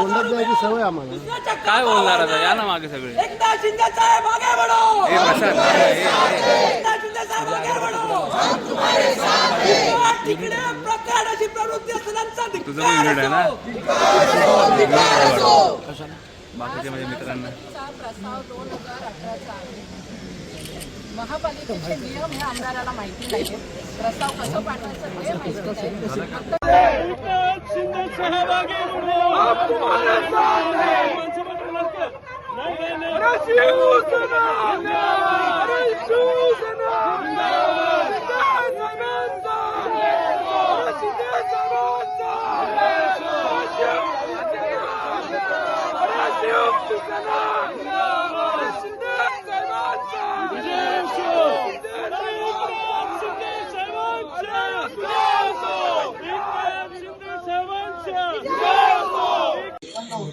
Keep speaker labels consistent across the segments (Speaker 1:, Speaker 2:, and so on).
Speaker 1: तोंडात द्यायची सवय आम्हाला.
Speaker 2: काय बोलणार आता? या ना मागे सगळे.
Speaker 3: एकनाथ शिंदे साहेब आगे बढ़ो
Speaker 2: बसा ना.
Speaker 3: एकनाथ शिंदे साहेब आगे बढ़ो तिकडे प्रकार अशी प्रवृत्ती असलेल्यांचा
Speaker 2: तुझं पण आहे ना? बाकीच्या माझ्या मित्रांना.
Speaker 4: चा प्रस्ताव दोन हजार अठराचा आहे. महापालिकेचे नियम हे आमदाराला माहिती नाही प्रस्ताव कसं पाठवायचं हे माहिती नाही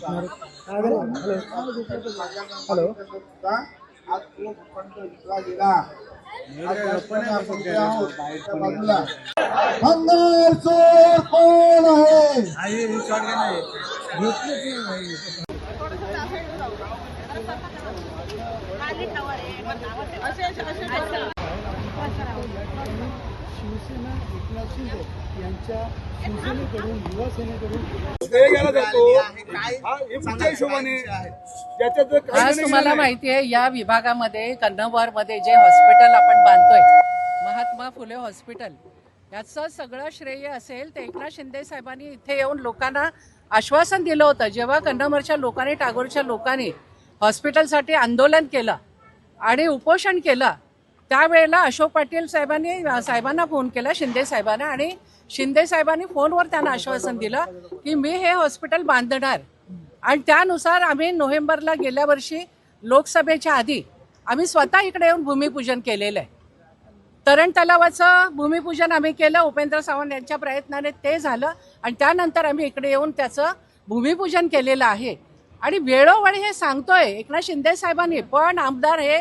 Speaker 1: हॅलो
Speaker 5: अंगार चोर कोण आहे
Speaker 1: शिवसेना एकनाथ शिंदे यांच्या शिवसेनेकडून युवा सेनेकडून
Speaker 6: गेला जातो हा पुढच्या हिशोबाने ज्याच्यात जर काही
Speaker 4: आज तुम्हाला
Speaker 6: नाही.
Speaker 4: माहिती आहे या विभागामध्ये कन्नवारमध्ये जे हॉस्पिटल आपण बांधतोय महात्मा फुले हॉस्पिटल याचं सगळं श्रेय असेल ते एकनाथ शिंदे साहेबांनी इथे येऊन लोकांना आश्वासन दिलं होतं. जेव्हा कन्नमरच्या लोकांनी टागोरच्या लोकांनी हॉस्पिटलसाठी आंदोलन केलं आणि उपोषण केलं त्यावेळेला अशोक पाटील साहेबांनी साहेबांना फोन केला शिंदे साहेबांना आणि शिंदे साहेबांनी फोनवर त्यांना आश्वासन दिलं की मी हे हॉस्पिटल बांधणार. आणि त्यानुसार आम्ही नोव्हेंबरला गेल्या वर्षी लोकसभेच्या आधी आम्ही स्वतः इकडे येऊन भूमिपूजन केलेलं आहे. तरण तलावाचं भूमिपूजन आम्ही केलं उपेंद्र सावंत यांच्या प्रयत्नाने ते झालं आणि त्यानंतर आम्ही इकडे येऊन त्याचं भूमिपूजन केलेलं आहे. आणि वेळोवेळी हे सांगतोय एकनाथ शिंदे साहेबांनी पण आमदार हे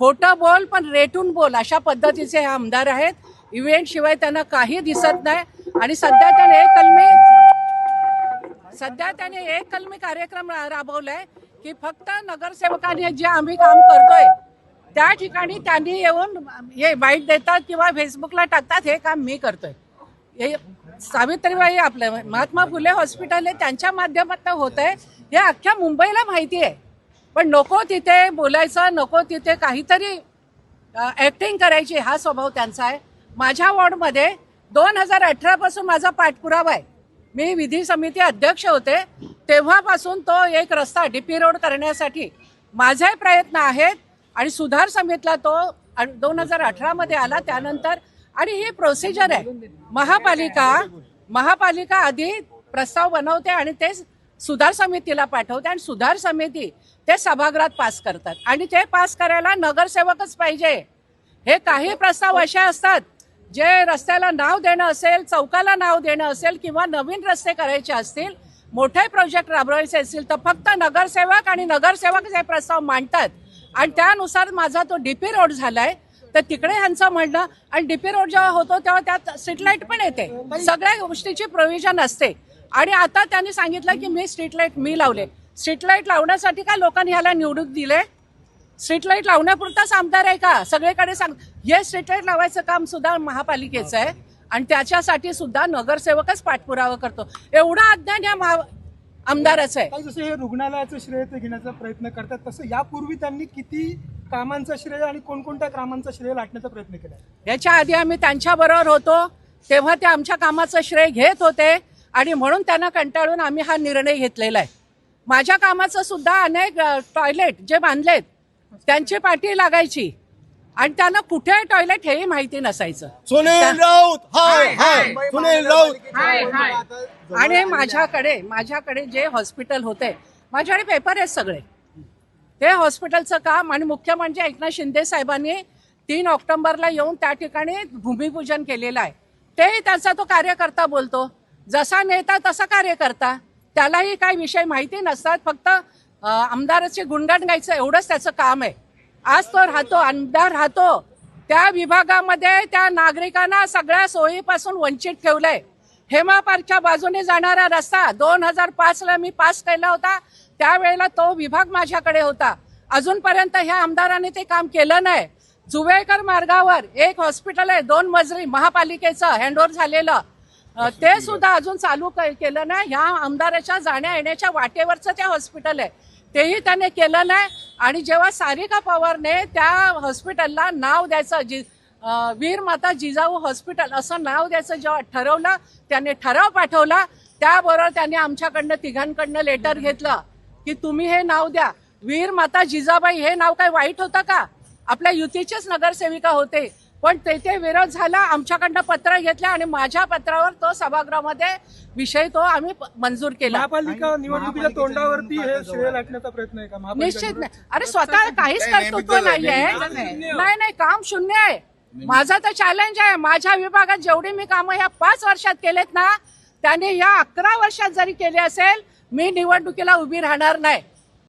Speaker 4: खोटं बोल पण रेटून बोल अशा पद्धतीचे हे आमदार आहेत. इव्हेंटशिवाय त्यांना काही दिसत नाही. आणि सध्या त्याने एक कलमी सध्या त्याने एक कलमी कार्यक्रम रा- राबवलाय की फक्त नगरसेवकांनी जे आम्ही काम करतोय त्या ठिकाणी त्यांनी येऊन हे बाईट देतात किंवा फेसबुकला टाकतात हे काम मी करतोय. हे सावित्रीबाई आपलं महात्मा फुले हॉस्पिटल हे त्यांच्या माध्यमातून होत आहे हे अख्ख्या मुंबईला माहिती आहे. पण नको तिथे बोलायचं नको तिथे काहीतरी ॲक्टिंग करायची हा स्वभाव त्यांचा आहे. माझ्या वॉर्डमध्ये दोन हजार अठरापासून माझा पाठपुरावा आहे. मी विधी समिती अध्यक्ष होते तेव्हापासून तो एक रस्ता डीपी रोड करण्यासाठी माझे प्रयत्न आहेत आणि सुधार समितीला तो दोन हजार अठरामध्ये आला त्यानंतर. आणि ही प्रोसिजर आहे. महापालिका महापालिका आधी प्रस्ताव बनवते आणि ते सुधार समितीला पाठवते आणि सुधार समिती ते सभागृहात पास करतात. आणि ते पास करायला नगरसेवकच पाहिजे. हे काही प्रस्ताव असे असतात जे रस्त्याला नाव देणं असेल चौकाला नाव देणं असेल किंवा नवीन रस्ते करायचे असतील मोठे प्रोजेक्ट राबवायचे असतील तर फक्त नगरसेवक आणि नगरसेवक जे प्रस्ताव मांडतात. आणि त्यानुसार माझा तो डीपी रोड झालाय तर तिकडे ह्यांचं म्हणणं आणि डीपी रोड जेव्हा होतो तेव्हा त्यात स्ट्रीटलाईट पण येते. सगळ्या गोष्टीची प्रोव्हिजन असते. आणि आता त्यांनी सांगितलं की मी स्ट्रीटलाईट मी लावले. स्ट्रीटलाईट लावण्यासाठी काय लोकांनी ह्याला निवडून दिले? स्ट्रीटलाईट लावण्यापुरताच आमदार आहे का? सगळीकडे सांग हे स्ट्रीट लाइट लावायचं काम सुद्धा महापालिकेचं आहे. आणि त्याच्यासाठी सुद्धा नगरसेवकच पाठपुरावा करतो. एवढा अज्ञान या महा आमदाराचं आहे.
Speaker 7: जसं हे रुग्णालयाचं श्रेय ते घेण्याचा प्रयत्न करतात तसं यापूर्वी त्यांनी किती कामांचं श्रेय आणि कोणकोणत्या कामांचं श्रेय लाटण्याचा प्रयत्न केला?
Speaker 4: याच्या आधी आम्ही त्यांच्या बरोबर होतो तेव्हा ते आमच्या कामाचं श्रेय घेत होते आणि म्हणून त्यांना कंटाळून आम्ही हा निर्णय घेतलेला आहे. माझ्या कामाचं सुद्धा अनेक टॉयलेट जे बांधलेत त्यांची पाठी लागायची. आणि त्यांना कुठे टॉयलेट हेही माहिती नसायचं.
Speaker 6: सुनील राऊत हाय हाय सुनील राऊत.
Speaker 4: आणि माझ्याकडे माझ्याकडे जे हॉस्पिटल होते माझ्याकडे पेपर आहेत सगळे. ते हॉस्पिटलचं काम आणि मुख्य म्हणजे एकनाथ शिंदे साहेबांनी तीन ऑक्टोबरला येऊन त्या ठिकाणी भूमिपूजन केलेलं आहे. तेही त्यांचा तो कार्यकर्ता बोलतो. जसा नेता तसा कार्यकर्ता. त्यालाही काही विषय माहिती नसतात. फक्त आमदाराचे गुणगान गायचं एवढंच त्याचं काम आहे. आज तो राहतो आमदार राहतो. त्या विभागामध्ये त्या नागरिकांना सगळ्या सोयीपासून वंचित ठेवलंय. हेमा पार्कच्या बाजूने जाणारा रस्ता दोन हजार पाचला मी पास केला होता. त्यावेळेला तो विभाग माझ्याकडे होता. अजूनपर्यंत ह्या आमदाराने ते काम केलं नाही. जुवेकर मार्गावर एक हॉस्पिटल आहे दोन मजली महापालिकेचं हँडओव्हर झालेलं. ते सुद्धा अजून चालू केलं नाही. ह्या आमदाराच्या जाण्या येण्याच्या वाटेवरचं ते हॉस्पिटल आहे. तेही त्याने केलं नाही. आणि जेव्हा सारिका पवारने त्या हॉस्पिटलला नाव द्यायचं जी वीर माता जिजाऊ हॉस्पिटल असं नाव द्यायचं जेव्हा ठरवलं त्याने ठराव पाठवला त्याबरोबर त्याने आमच्याकडनं तिघांकडनं लेटर घेतलं की तुम्ही हे नाव द्या. वीर माता जिजाबाई हे नाव काय वाईट होतं का? आपल्या युतीचेच नगरसेविका होते. पण तेथे विरोध झाला आमच्याकडनं पत्र घेतलं आणि माझ्या पत्रावर तो सभागृहामध्ये विषय तो आम्ही मंजूर केला.
Speaker 7: महापालिका निवडणुकीच्या तोंडावरती हे श्रेय लाटण्याचा प्रयत्न आहे का? महापालिका
Speaker 4: निश्चित नाही. अरे स्वतः काहीच कर्तृत्व नाहीये. नाही नाही काम शून्य आहे. माझं तर चॅलेंज आहे. माझ्या विभागात जेवढी मी कामं ह्या पाच वर्षात केलेत ना त्याने या अकरा वर्षात जरी केले असेल मी निवडणुकीला उभी राहणार नाही.